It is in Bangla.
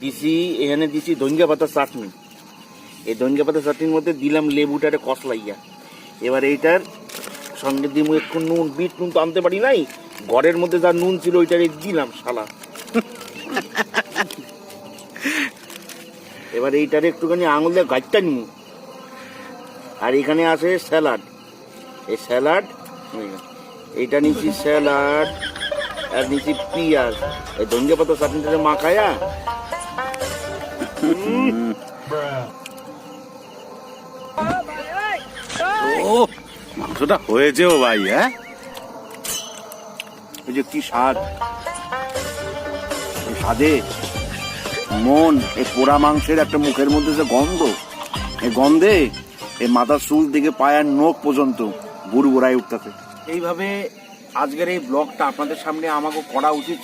দিছি, এখানে দিছি ধনিয়া পাতা চাটনি। এই ধনিয়া পাতা চাটনির মধ্যে দিলাম লেবুটারে কষলাইয়া এবার এইটার সঙ্গে দিমু একটু নুন, বিট নুন তো আনতে পারি নাই। ঘরের মধ্যে যা নুন ছিল ওইটারে দিলাম, শালা। এবার এইটারে একটুখানি আঙুল দিয়ে গাছটা নিমু। আর এখানে আছে স্যালাড। এই স্যালাড এইটা নিচ্ছি স্যালাড, আর নিচ্ছি পিঁয়াজ। এই ধনিয়া পাতা চাটনিটা মাখায়া ও, মাংসটা হয়েছেও ভাই হ্যাঁ? এই যে কি স্বাদ? স্বাদে মন, এই পোড়া মাংসের একটা মুখের মধ্যে যে গন্ধ, এই গন্ধে এই মাথার চুল থেকে পায়ের নখ পর্যন্ত বুড় বুড়াই উঠতেছে। এইভাবে আজকের এই ব্লগটা আপনাদের সামনে আমাকে করা উচিত।